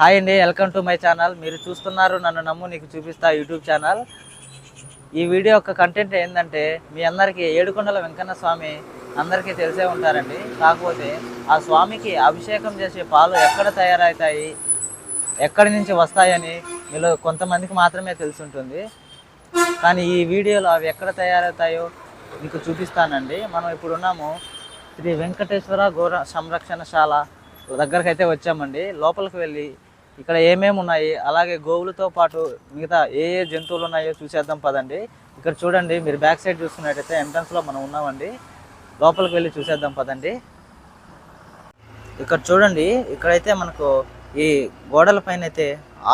Hi అండి welcome to my channel. మీరు చూస్తున్నారు నన్ను నమ్ము నీకు చూపిస్తా యూట్యూబ్ ఛానల్. ఈ వీడియో యొక్క కంటెంట్ ఏంటంటే మీ అందరికీ ఏడుకొండల వెంకన్న స్వామి అందరికీ తెలిసే ఉంటారండి. కాకపోతే ఆ స్వామికి అభిషేకం చేసే పాలు ఎక్కడ తయారవుతాయి ఎక్కడి నుంచి వస్తాయని మీలో కొంతమందికి మాత్రమే తెలిసి ఉంటుంది కానీ ఈ వీడియోలో అవి ఎక్కడ తయారవుతాయో మీకు చూపిస్తానండి. మనం ఇప్పుడు ఉన్నాము శ్రీ వెంకటేశ్వర గోర సంరక్షణశాల దగ్గరకైతే వచ్చామండి. లోపలికి వెళ్ళి ఇక్కడ ఏమేమి ఉన్నాయి? అలాగే గోవులతో పాటు మిగతా ఏ ఏ జంతువులు ఉన్నాయో చూసేద్దాం పదండి. ఇక్కడ చూడండి మీరు బ్యాక్ సైడ్ చూసుకున్నట్టయితే ఎంట్రన్స్లో మనం ఉన్నామండి. లోపలికి వెళ్ళి చూసేద్దాం పదండి. ఇక్కడ చూడండి ఇక్కడైతే మనకు ఈ గోడల పైన అయితే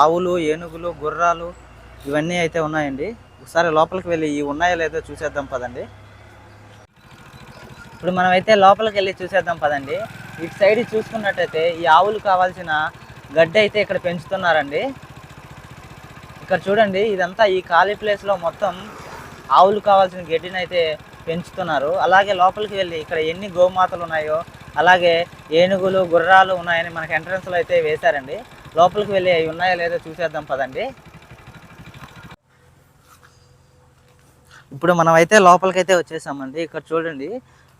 ఆవులు ఏనుగులు గుర్రాలు ఇవన్నీ అయితే ఉన్నాయండి. ఒకసారి లోపలికి వెళ్ళి ఇవి ఉన్నాయో లేదో చూసేద్దాం పదండి. ఇప్పుడు మనం అయితే లోపలికి వెళ్ళి చూసేద్దాం పదండి. ఇటు సైడ్ చూసుకున్నట్టయితే ఈ ఆవులు కావాల్సిన గడ్డి అయితే ఇక్కడ పెంచుతున్నారండి. ఇక్కడ చూడండి ఇదంతా ఈ ఖాళీ ప్లేస్లో మొత్తం ఆవులు కావాల్సిన గడ్డిని అయితే పెంచుతున్నారు. అలాగే లోపలికి వెళ్ళి ఇక్కడ ఎన్ని గోమాతలు ఉన్నాయో అలాగే ఏనుగులు గుర్రాలు ఉన్నాయని మనకి ఎంట్రన్స్లో అయితే వేశారండి. లోపలికి వెళ్ళి అవి ఉన్నాయో లేదో చూసేద్దాం పదండి. ఇప్పుడు మనం అయితే లోపలికి అయితే వచ్చేసామండి. ఇక్కడ చూడండి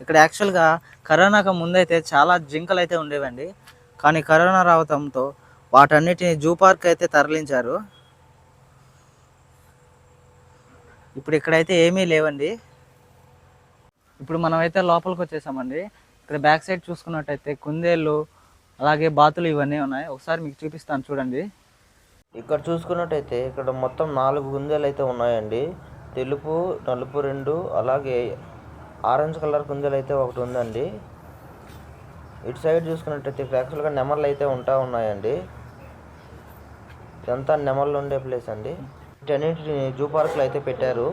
ఇక్కడ యాక్చువల్గా కరోనాకు ముందైతే చాలా జింకలు అయితే ఉండేవండి. కానీ కరోనా రావడంతో వాటన్నిటిని జూ పార్క్ అయితే తరలించారు. ఇప్పుడు ఇక్కడైతే ఏమీ లేవండి. ఇప్పుడు మనమైతే లోపలికి వచ్చేసామండి. ఇక్కడ బ్యాక్ సైడ్ చూసుకున్నట్టయితే కుందేళ్ళు అలాగే బాతులు ఇవన్నీ ఉన్నాయి. ఒకసారి మీకు చూపిస్తాను చూడండి. ఇక్కడ చూసుకున్నట్టయితే ఇక్కడ మొత్తం నాలుగు కుందేలు అయితే ఉన్నాయండి. తెలుపు నలుపు రెండు అలాగే ఆరెంజ్ కలర్ కుందేలు అయితే ఒకటి ఉందండి. ఇటు సైడ్ చూసుకున్నట్టయితే ఇక్కడ యాక్చువల్గా నెమళ్ళు అయితే ఉంటా ఉన్నాయండి. ఇదంతా నెమళ్ళు ఉండే ప్లేస్ అండి. వీటన్నిటిని జూ పార్క్లో అయితే పెట్టారు.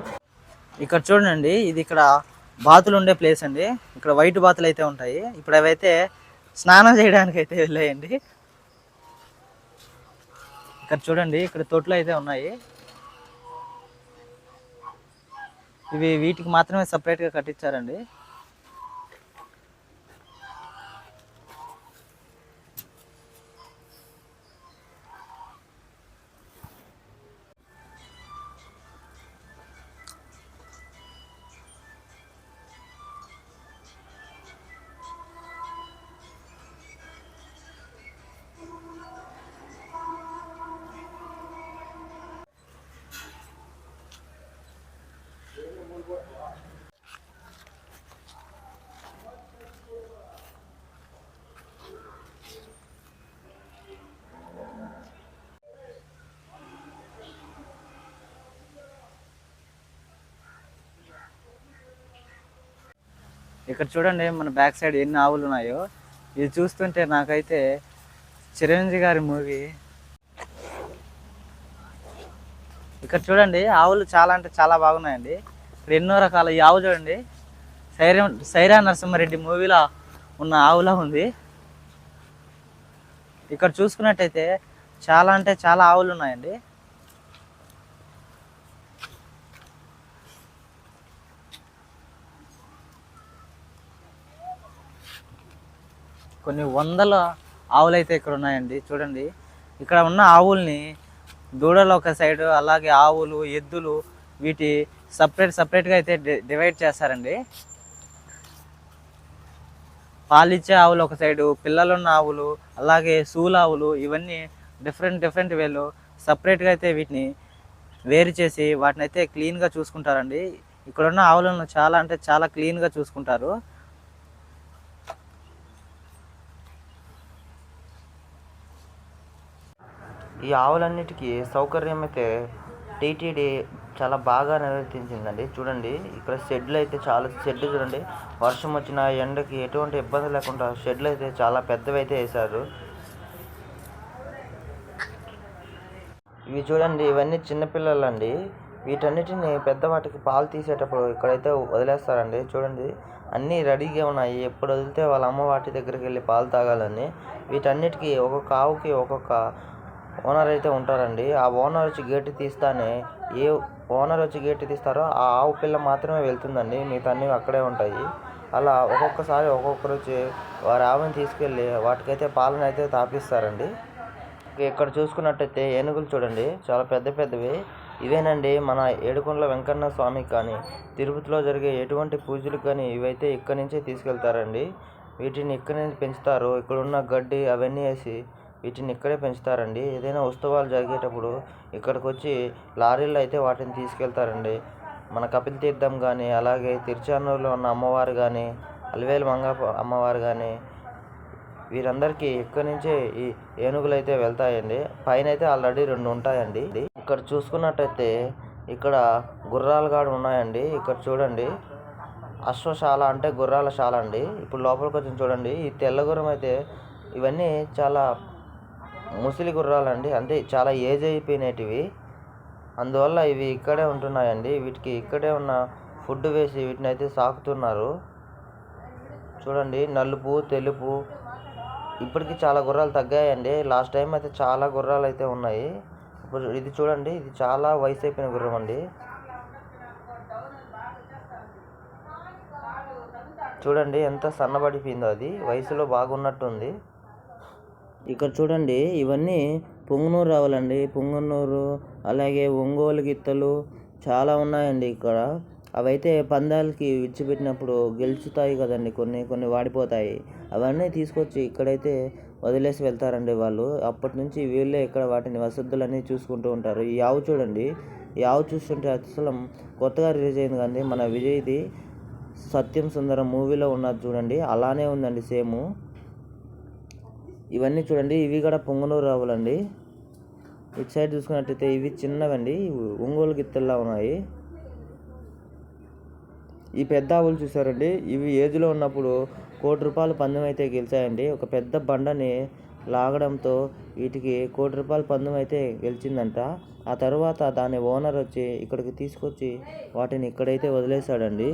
ఇక్కడ చూడండి ఇది ఇక్కడ బాతులు ఉండే ప్లేస్ అండి. ఇక్కడ వైట్ బాతులు అయితే ఉంటాయి. ఇప్పుడు అవైతే స్నానం చేయడానికి అయితే వెళ్ళాయండి. ఇక్కడ చూడండి ఇక్కడ తొట్లు అయితే ఉన్నాయి. ఇవి వీటికి మాత్రమే సపరేట్గా కట్టించారండి. ఇక్కడ చూడండి మన బ్యాక్ సైడ్ ఎన్ని ఆవులు ఉన్నాయో. ఇది చూస్తుంటే నాకైతే చిరంజీవి గారి మూవీ. ఇక్కడ చూడండి ఆవులు చాలా అంటే చాలా బాగున్నాయండి. ఇక్కడ ఎన్నో రకాల ఈ ఆవు చూడండి. సైరా సైరా నరసింహారెడ్డి మూవీలో ఉన్న ఆవులా ఉంది. ఇక్కడ చూసుకున్నట్టయితే చాలా అంటే చాలా ఆవులు ఉన్నాయండి. కొన్ని వందల ఆవులు అయితే ఇక్కడ ఉన్నాయండి. చూడండి. ఇక్కడ ఉన్న ఆవుల్ని దూడలు ఒక సైడు అలాగే ఆవులు ఎద్దులు వీటి సపరేట్ సపరేట్గా అయితే డి- డివైడ్ చేస్తారండి. పాలిచ్చే ఆవులు ఒక సైడు పిల్లలున్న ఆవులు అలాగే సూలు ఆవులు ఇవన్నీ డిఫరెంట్ డిఫరెంట్ వేలు సపరేట్గా అయితే వీటిని వేరు చేసి వాటిని అయితే క్లీన్గా చూసుకుంటారండి. ఇక్కడ ఉన్న ఆవులను చాలా అంటే చాలా క్లీన్గా చూసుకుంటారు. ఈ ఆవులన్నిటికీ సౌకర్యం అయితే టీటీడీ చాలా బాగా నిర్వర్తించిందండి. చూడండి ఇక్కడ షెడ్లు అయితే చాలా షెడ్ చూడండి. వర్షం వచ్చిన ఎండకి ఎటువంటి ఇబ్బంది లేకుండా షెడ్లు అయితే చాలా పెద్దవి అయితే వేశారు. ఇవి చూడండి ఇవన్నీ చిన్నపిల్లలండి వీటన్నిటిని పెద్దవాటికి పాలు తీసేటప్పుడు ఇక్కడైతే వదిలేస్తారండి. చూడండి అన్నీ రెడీగా ఉన్నాయి. ఎప్పుడు వదిలితే వాళ్ళ అమ్మ వాటి దగ్గరికి వెళ్ళి పాలు తాగాలని. వీటన్నిటికీ ఒక్కొక్క ఆవుకి ఒక్కొక్క ఓనర్ అయితే ఉంటారండి. ఆ ఓనర్ వచ్చి గేటు తీస్తానే ఏ ఓనర్ వచ్చి గేటు తీస్తారో ఆ ఆవు పిల్ల మాత్రమే వెళ్తుందండి. మిగతా అన్నీ అక్కడే ఉంటాయి. అలా ఒక్కొక్కసారి ఒక్కొక్కరు వచ్చి వారి ఆవుని తీసుకెళ్ళి వాటికైతే పాలన అయితే తాపిస్తారండి. ఇక్కడ చూసుకున్నట్టయితే ఏనుగులు చూడండి. చాలా పెద్ద పెద్దవి. ఇవేనండి మన ఏడుకొండల వెంకన్న స్వామి కానీ తిరుపతిలో జరిగే ఎటువంటి పూజలు కానీ ఇవైతే ఇక్కడి నుంచే తీసుకెళ్తారండి. వీటిని ఇక్కడి నుంచి పెంచుతారు. ఇక్కడ ఉన్న గడ్డి అవన్నీ వేసి వీటిని ఇక్కడే పెంచుతారండి. ఏదైనా ఉత్సవాలు జరిగేటప్పుడు ఇక్కడికి వచ్చి లారీల్లో అయితే వాటిని తీసుకెళ్తారండి. మన కపిల్ తీర్థం కానీ అలాగే తిరుచానూరులో ఉన్న అమ్మవారు కానీ అలివేలు మంగ అమ్మవారు కానీ వీరందరికీ ఇక్కడి నుంచే ఈ ఏనుగులు అయితే వెళ్తాయండి. పైన అయితే ఆల్రెడీ రెండు ఉంటాయండి. ఇక్కడ చూసుకున్నట్టయితే ఇక్కడ గుర్రాలు కూడా ఉన్నాయండి. ఇక్కడ చూడండి. అశ్వశాల అంటే గుర్రాల శాల అండి. ఇప్పుడు లోపలికి వచ్చి చూడండి. ఈ తెల్ల గుర్రం అయితే ఇవన్నీ చాలా ముసలి గుర్రాలండి. అంటే చాలా ఏజ్ అయిపోయినటివి. అందువల్ల ఇవి ఇక్కడే ఉంటున్నాయండి. వీటికి ఇక్కడే ఉన్న ఫుడ్ వేసి వీటిని అయితే సాకుతున్నారు. చూడండి నలుపు తెలుపు. ఇప్పటికి చాలా గుర్రాలు తగ్గాయండి. లాస్ట్ టైం అయితే చాలా గుర్రాలు అయితే ఉన్నాయి. ఇప్పుడు ఇది చూడండి ఇది చాలా వయసు అయిపోయిన గుర్రం అండి. చూడండి ఎంత సన్నబడిపోయిందో అది. వయసులో బాగున్నట్టుంది. ఇక్కడ చూడండి ఇవన్నీ పొంగునూరు రావాలండి. పొంగునూరు అలాగే ఒంగోలు గిత్తలు చాలా ఉన్నాయండి ఇక్కడ. అవైతే పందాలకి విడిచిపెట్టినప్పుడు గెలుచుతాయి కదండి కొన్ని కొన్ని వాడిపోతాయి. అవన్నీ తీసుకొచ్చి ఇక్కడైతే వదిలేసి వెళ్తారండి వాళ్ళు. అప్పటి నుంచి వీళ్ళే ఇక్కడ వాటిని వసతులన్నీ చూసుకుంటూ ఉంటారు. ఈ ఆవు చూడండి ఈ ఆవు చూస్తుంటే అసలు కొత్తగా రిలీజ్ అయింది కానీ మన విజయ్ది సత్యం సుందరం మూవీలో ఉన్నది చూడండి అలానే ఉందండి సేమ్. ఇవన్నీ చూడండి ఇవి కూడా పొంగనూరు ఆవులండి ఇటు సైడ్ చూసుకున్నట్టయితే ఇవి చిన్నవండి ఒంగోలు గిత్తల్లా ఉన్నాయి. ఈ పెద్ద ఆవులు చూసారండి ఇవి ఏజ్లో ఉన్నప్పుడు కోటి రూపాయలు పందెం అయితే గెలిచాయండి. ఒక పెద్ద బండని లాగడంతో వీటికి కోటి రూపాయల పందెం అయితే గెలిచిందంట. ఆ తర్వాత దాని ఓనర్ వచ్చి ఇక్కడికి తీసుకొచ్చి వాటిని ఇక్కడైతే వదిలేశాడండి.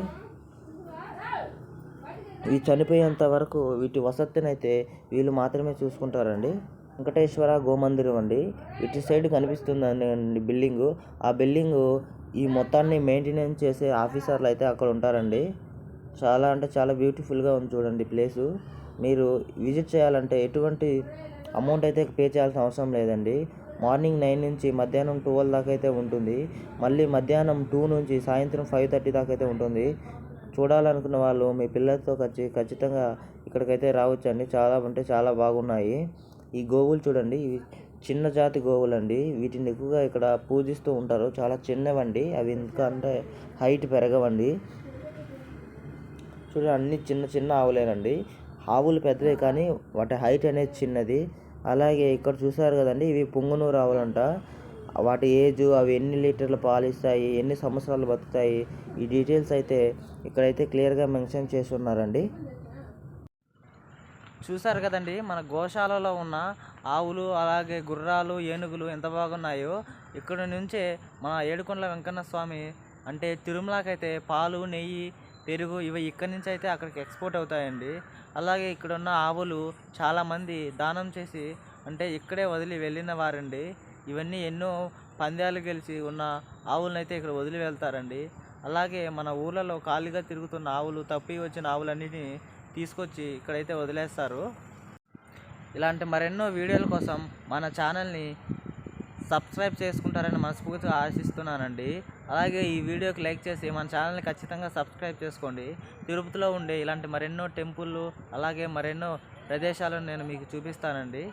ఇవి చనిపోయేంత వరకు వీటి వసతినైతే వీళ్ళు మాత్రమే చూసుకుంటారండి. వెంకటేశ్వర గోమందిరం అండి. ఇటు సైడ్ కనిపిస్తుందండి బిల్డింగు. ఆ బిల్డింగు ఈ మొత్తాన్ని మెయింటెనెన్స్ చేసే ఆఫీసర్లు అయితే అక్కడ ఉంటారండి. చాలా అంటే చాలా బ్యూటిఫుల్గా ఉంది చూడండి ప్లేసు. మీరు విజిట్ చేయాలంటే ఎటువంటి అమౌంట్ అయితే పే చేయాల్సిన అవసరం లేదండి. మార్నింగ్ నైన్ నుంచి మధ్యాహ్నం ట్వెల్వ్ దాకా అయితే ఉంటుంది. మళ్ళీ మధ్యాహ్నం టూ నుంచి సాయంత్రం ఫైవ్ థర్టీ దాకా అయితే ఉంటుంది. చూడాలనుకున్న వాళ్ళు మీ పిల్లలతో ఖచ్చి ఖచ్చితంగా ఇక్కడికైతే రావచ్చండి. చాలా అంటే చాలా బాగున్నాయి. ఈ గోవులు చూడండి ఇవి చిన్న జాతి గోవులు అండి వీటిని ఎక్కువగా ఇక్కడ పూజిస్తూ ఉంటారు. చాలా చిన్నవండి. అవి ఎందుకంటే హైట్ పెరగవండి. చూడండి అన్ని చిన్న చిన్న ఆవులేనండి. ఆవులు పెద్దవే కానీ వాటి హైట్ అనేది చిన్నది. అలాగే ఇక్కడ చూసారు కదండి ఇవి పుంగునూరు ఆవులంట. వాటి ఏజ్ అవి ఎన్ని లీటర్ల పాలు ఇస్తాయి ఎన్ని సంవత్సరాలు బతుకుతాయి ఈ డీటెయిల్స్ అయితే ఇక్కడైతే క్లియర్గా మెన్షన్ చేసి ఉన్నారండి. చూసారు కదండి మన గోశాలలో ఉన్న ఆవులు అలాగే గుర్రాలు ఏనుగులు ఎంత బాగున్నాయో ఇక్కడ నుంచే మన ఏడుకొండల వెంకన్న స్వామి అంటే తిరుమలకైతే పాలు నెయ్యి పెరుగు ఇవి ఇక్కడి నుంచి అయితే అక్కడికి ఎక్స్పోర్ట్ అవుతాయండి. అలాగే ఇక్కడ ఉన్న ఆవులు చాలామంది దానం చేసి అంటే ఇక్కడే వదిలి వెళ్ళిన వారండి. ఇవన్నీ ఎన్నో పందాలు గెలిచి ఉన్న ఆవులనైతే అయితే ఇక్కడ వదిలి వెళ్తారండి. అలాగే మన ఊళ్ళలో ఖాళీగా తిరుగుతున్న ఆవులు తప్పి వచ్చిన ఆవులన్నిటిని తీసుకొచ్చి ఇక్కడైతే వదిలేస్తారు. ఇలాంటి మరెన్నో వీడియోల కోసం మన ఛానల్ని సబ్స్క్రైబ్ చేసుకుంటారని మనస్ఫూర్తిగా ఆశిస్తున్నానండి. అలాగే ఈ వీడియోకి లైక్ చేసి మన ఛానల్ని ఖచ్చితంగా సబ్స్క్రైబ్ చేసుకోండి. తిరుపతిలో ఉండే ఇలాంటి మరెన్నో టెంపుల్లు అలాగే మరెన్నో ప్రదేశాలను నేను మీకు చూపిస్తానండి.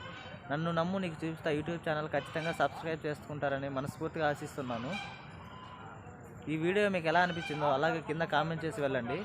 నన్ను నమ్ము నీకు చూపిస్తా యూట్యూబ్ ఛానల్ ఖచ్చితంగా సబ్స్క్రైబ్ చేసుకుంటారని మనస్ఫూర్తిగా ఆశిస్తున్నాను. ఈ వీడియో మీకు ఎలా అనిపించిందో అలాగే కింద కామెంట్ చేసి వెళ్ళండి.